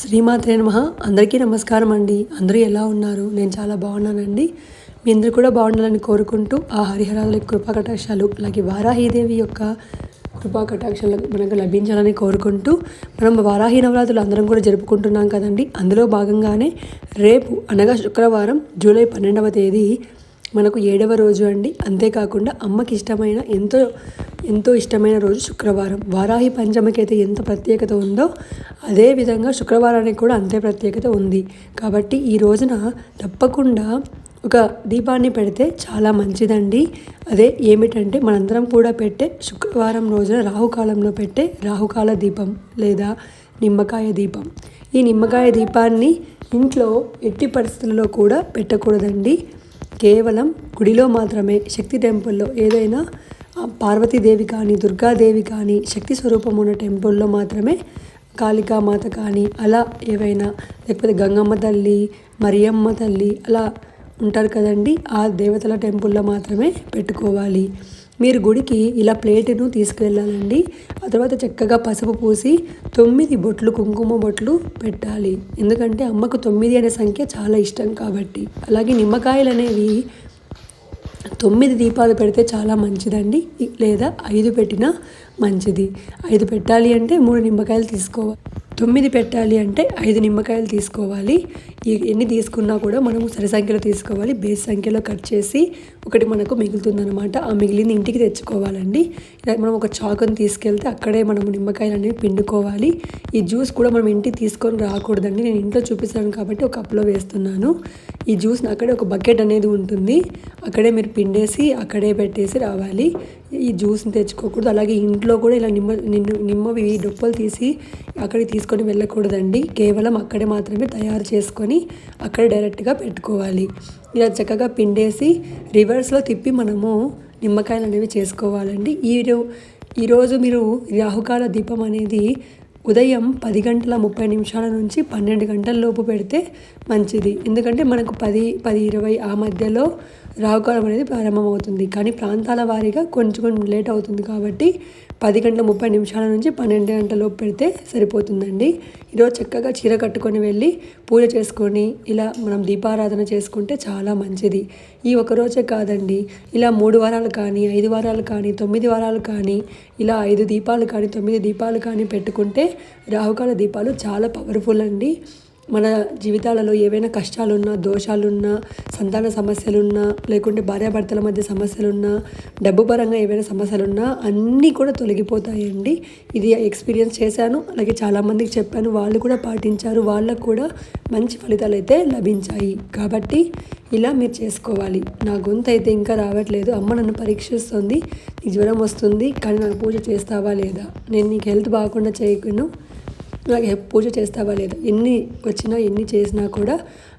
శ్రీమాత్రే నమ. అందరికీ నమస్కారం అండి. అందరూ ఎలా ఉన్నారు? నేను చాలా బాగున్నానండి. మీ అందరూ కూడా బాగుండాలని కోరుకుంటూ ఆ హరిహరాల కృపా కటాక్షాలు అలాగే వారాహీదేవి యొక్క కృపా కటాక్షాలు మనకు లభించాలని కోరుకుంటూ మనం వారాహి నవరాత్రులు అందరం కూడా జరుపుకుంటున్నాం కదండి. అందులో భాగంగానే రేపు అనగా శుక్రవారం జూలై పన్నెండవ తేదీ మనకు ఏడవ రోజు అండి. అంతేకాకుండా అమ్మకి ఇష్టమైన ఎంతో ఎంతో ఇష్టమైన రోజు శుక్రవారం. వారాహి పంచమకి అయితే ఎంత ప్రత్యేకత ఉందో అదే విధంగా శుక్రవారానికి కూడా అంతే ప్రత్యేకత ఉంది. కాబట్టి ఈ రోజున తప్పకుండా ఒక దీపాన్ని పెడితే చాలా మంచిదండి. అదే ఏమిటంటే మనందరం కూడా పెట్టే శుక్రవారం రోజున రాహుకాలంలో పెట్టే రాహుకాల దీపం లేదా నిమ్మకాయ దీపం. ఈ నిమ్మకాయ దీపాన్ని ఇంట్లో ఎట్టి పరిస్థితుల్లో కూడా పెట్టకూడదండి. కేవలం గుడిలో మాత్రమే శక్తి టెంపుల్లో ఏదైనా పార్వతీదేవి కానీ దుర్గాదేవి కానీ శక్తి స్వరూపం ఉన్న టెంపుల్లో మాత్రమే కాళికామాత కానీ అలా ఏవైనా లేకపోతే గంగమ్మ తల్లి మరియమ్మ తల్లి అలా ఉంటారు కదండి ఆ దేవతల టెంపుల్లో మాత్రమే పెట్టుకోవాలి. మీరు గుడికి ఇలా ప్లేటును తీసుకువెళ్ళాలండి ఆ తర్వాత చక్కగా పసుపు పూసి తొమ్మిది బొట్లు కుంకుమ బొట్లు పెట్టాలి. ఎందుకంటే అమ్మకు తొమ్మిది అనే సంఖ్య చాలా ఇష్టం కాబట్టి. అలాగే నిమ్మకాయలు అనేవి తొమ్మిది దీపాలు పెడితే చాలా మంచిదండి. లేదా ఐదు పెట్టినా మంచిది. ఐదు పెట్టాలి అంటే మూడు నిమ్మకాయలు తీసుకోవాలి. తొమ్మిది పెట్టాలి అంటే ఐదు నిమ్మకాయలు తీసుకోవాలి. ఎన్ని తీసుకున్నా కూడా మనము సరి సంఖ్యలో తీసుకోవాలి. బేస్ సంఖ్యలో కట్ చేసి ఒకటి మనకు మిగులుతుందనమాట ఆ మిగిలింది ఇంటికి తెచ్చుకోవాలండి. ఇలా మనం ఒక చాకుని తీసుకెళ్తే అక్కడే మనము నిమ్మకాయలు అనేవి పిండుకోవాలి. ఈ జ్యూస్ కూడా మనం ఇంటికి తీసుకొని రాకూడదండి. నేను ఇంట్లో చూపిస్తాను కాబట్టి ఒక కప్లో వేస్తున్నాను. ఈ జ్యూస్ని అక్కడే ఒక బకెట్ అనేది ఉంటుంది. అక్కడే మీరు పిండేసి అక్కడే పెట్టేసి రావాలి. ఈ జ్యూస్ని తెచ్చుకోకూడదు. అలాగే ఇంట్లో కూడా ఇలా నిమ్మ నిన్ను నిమ్మవి డొప్పలు తీసి అక్కడికి తీసుకొని వెళ్ళకూడదండి. కేవలం అక్కడే మాత్రమే తయారు చేసుకొని అక్కడ డైరెక్ట్గా పెట్టుకోవాలి. ఇలా చక్కగా పిండేసి రివర్స్లో తిప్పి మనము నిమ్మకాయలు అనేవి చేసుకోవాలండి. ఈ ఈరోజు మీరు రాహుకాల దీపం అనేది ఉదయం పది గంటల ముప్పై నిమిషాల నుంచి పన్నెండు గంటల లోపు పెడితే మంచిది. ఎందుకంటే మనకు పది పది ఇరవై ఆ మధ్యలో రావుకాలం అనేది ప్రారంభమవుతుంది. కానీ ప్రాంతాల వారీగా కొంచెం కొంచెం లేట్ అవుతుంది కాబట్టి పది గంటల ముప్పై నిమిషాల నుంచి పన్నెండు గంటలలోపు పెడితే సరిపోతుందండి. ఈరోజు చక్కగా చీర కట్టుకొని వెళ్ళి పూజ చేసుకొని ఇలా మనం దీపారాధన చేసుకుంటే చాలా మంచిది. ఈ ఒకరోజే కాదండి. ఇలా మూడు వారాలు కానీ ఐదు వారాలు కానీ తొమ్మిది వారాలు కానీ ఇలా ఐదు దీపాలు కానీ తొమ్మిది దీపాలు కానీ పెట్టుకుంటే రాహుకాల దీపాలు చాలా పవర్ఫుల్ అండి. మన జీవితాలలో ఏవైనా కష్టాలున్నా దోషాలున్నా సంతాన సమస్యలున్నా లేకుంటే భార్యాభర్తల మధ్య సమస్యలున్నా డబ్బు పరంగా ఏవైనా సమస్యలున్నా అన్నీ కూడా తొలగిపోతాయండి. ఇది ఎక్స్పీరియన్స్ చేశాను అలాగే చాలామందికి చెప్పాను వాళ్ళు కూడా పాటించారు వాళ్ళకు కూడా మంచి ఫలితాలు అయితే లభించాయి. కాబట్టి ఇలా మీరు చేసుకోవాలి. నా గొంతు అయితే ఇంకా రావట్లేదు. అమ్మ నన్ను పరీక్షిస్తుంది జ్వరం వస్తుంది కానీ నాకు పూజ చేస్తావా లేదా? నేను నీకు హెల్త్ బాగుండా చేయకును. నాకు పూజ చేస్తావా లేదా? ఎన్ని వచ్చినా ఎన్ని చేసినా కూడా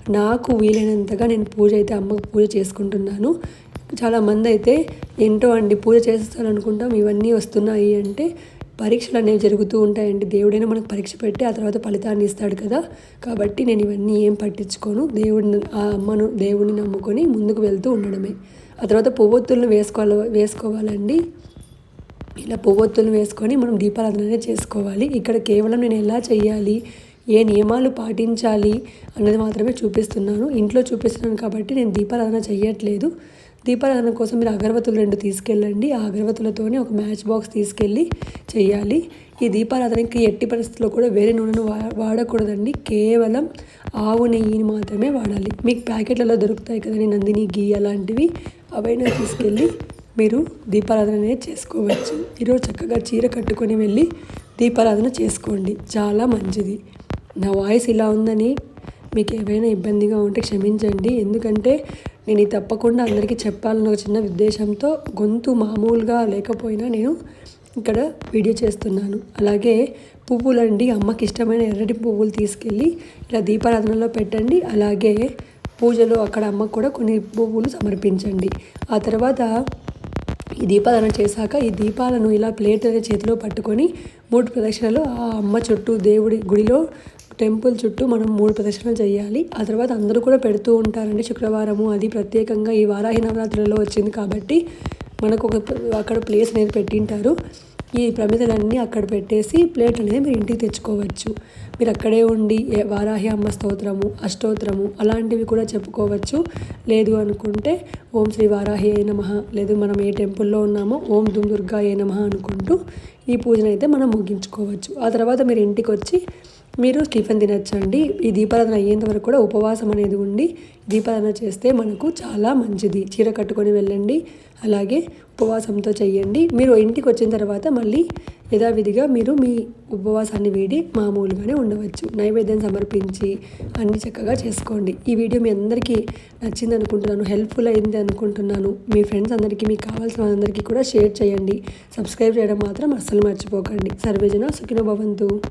నాకు వీలైనంతగా నేను పూజ అయితే అమ్మకు పూజ చేసుకుంటున్నాను. చాలామంది అయితే ఏంటో అండి పూజ చేస్తారనుకుంటాం ఇవన్నీ వస్తున్నాయి అంటే పరీక్షలు అనేవి జరుగుతూ ఉంటాయండి. దేవుడైనా మనకు పరీక్ష పెట్టి ఆ తర్వాత ఫలితాన్ని ఇస్తాడు కదా. కాబట్టి నేను ఇవన్నీ ఏం పట్టించుకోను. దేవుడిని ఆ అమ్మను దేవుడిని నమ్ముకొని ముందుకు వెళ్తూ ఉండడమే. ఆ తర్వాత పువ్వొత్తులను వేసుకోవాలి వేసుకోవాలండి. ఇలా పువ్వొత్తులు వేసుకొని మనం దీపారాధన చేసుకోవాలి. ఇక్కడ కేవలం నేను ఎలా చేయాలి? ఏ నియమాలు పాటించాలి? అన్నది మాత్రమే చూపిస్తున్నాను. ఇంట్లో చూపిస్తున్నాను కాబట్టి నేను దీపారాధన చేయట్లేదు దీపారాధన కోసం మీరు అగరబత్తులు రెండు తీసుకెళ్ళండి. ఆ అగరబత్తులతోనే ఒక మ్యాచ్ బాక్స్ తీసుకెళ్ళి చేయాలి ఈ దీపారాధనకి ఎట్టి పరిస్థితుల్లో కూడా వేరే నూనెను వా వాడకూడదండి. కేవలం ఆవు నెయ్యిని మాత్రమే వాడాలి. మీకు ప్యాకెట్లలో దొరుకుతాయి కదండి నందిని గీ అలాంటివి అవైనా తీసుకెళ్ళి మీరు దీపారాధన అనేది చేసుకోవచ్చు. ఈరోజు చక్కగా చీర కట్టుకొని వెళ్ళి దీపారాధన చేసుకోండి. చాలా మంచిది. నా వాయిస్ ఇలా ఉందని మీకు ఏమైనా ఇబ్బందిగా ఉంటే క్షమించండి. ఎందుకంటే నేను ఇది తప్పకుండా అందరికీ చెప్పాలన్న ఒక చిన్న ఉద్దేశంతో గొంతు మామూలుగా లేకపోయినా నేను ఇక్కడ వీడియో చేస్తున్నాను. అలాగే పువ్వులండి అమ్మకి ఇష్టమైన ఎర్రటి పువ్వులు తీసుకెళ్ళి ఇలా దీపారాధనలో పెట్టండి. అలాగే పూజలో అక్కడ అమ్మకు కూడా కొన్ని పువ్వులు సమర్పించండి. ఆ తర్వాత ఈ దీపాలను చేశాక ఈ దీపాలను ఇలా ప్లేట్ అనే చేతిలో పట్టుకొని మూడు ప్రదక్షిణలు ఆ అమ్మ చుట్టూ దేవుడి గుడిలో టెంపుల్ చుట్టూ మనం మూడు ప్రదక్షిణలు చేయాలి. ఆ తర్వాత అందరూ కూడా పెడుతూ ఉంటారండి శుక్రవారము. అది ప్రత్యేకంగా ఈ వారాహి నవరాత్రులలో వచ్చింది కాబట్టి మనకు ఒక అక్కడ ప్లేస్ అనేది పెట్టింటారు. ఈ ప్రమిదలన్నీ అక్కడ పెట్టేసి ప్లేట్ అనేది మీరు ఇంటికి తెచ్చుకోవచ్చు. మీరు అక్కడే ఉండి వారాహి అమ్మ స్తోత్రము అష్టోత్రము అలాంటివి కూడా చెప్పుకోవచ్చు. లేదు అనుకుంటే ఓం శ్రీ వారాహి ఏ నమ లేదు మనం ఏ టెంపుల్లో ఉన్నామో ఓం దుమ్ దుర్గా ఏ నమ అనుకుంటూ ఈ పూజను అయితే మనం ముగించుకోవచ్చు. ఆ తర్వాత మీరు ఇంటికి వచ్చి మీరు టిఫిన్ తినచ్చండి. ఈ దీపారాధన అయ్యేంత వరకు కూడా ఉపవాసం అనేది ఉండి దీపారాధన చేస్తే మనకు చాలా మంచిది. చీర కట్టుకొని వెళ్ళండి. అలాగే ఉపవాసంతో చెయ్యండి. మీరు ఇంటికి వచ్చిన తర్వాత మళ్ళీ యథావిధిగా మీరు మీ ఉపవాసాన్ని వేడి మామూలుగానే ఉండవచ్చు. నైవేద్యం సమర్పించి అన్ని చక్కగా చేసుకోండి. ఈ వీడియో మీ అందరికీ నచ్చింది అనుకుంటున్నాను. హెల్ప్ఫుల్ అయింది అనుకుంటున్నాను. మీ ఫ్రెండ్స్ అందరికీ మీకు కావాల్సిన వాళ్ళందరికీ కూడా షేర్ చేయండి. సబ్స్క్రైబ్ చేయడం మాత్రం అస్సలు మర్చిపోకండి. సర్వేజన సుఖినో భవంతు.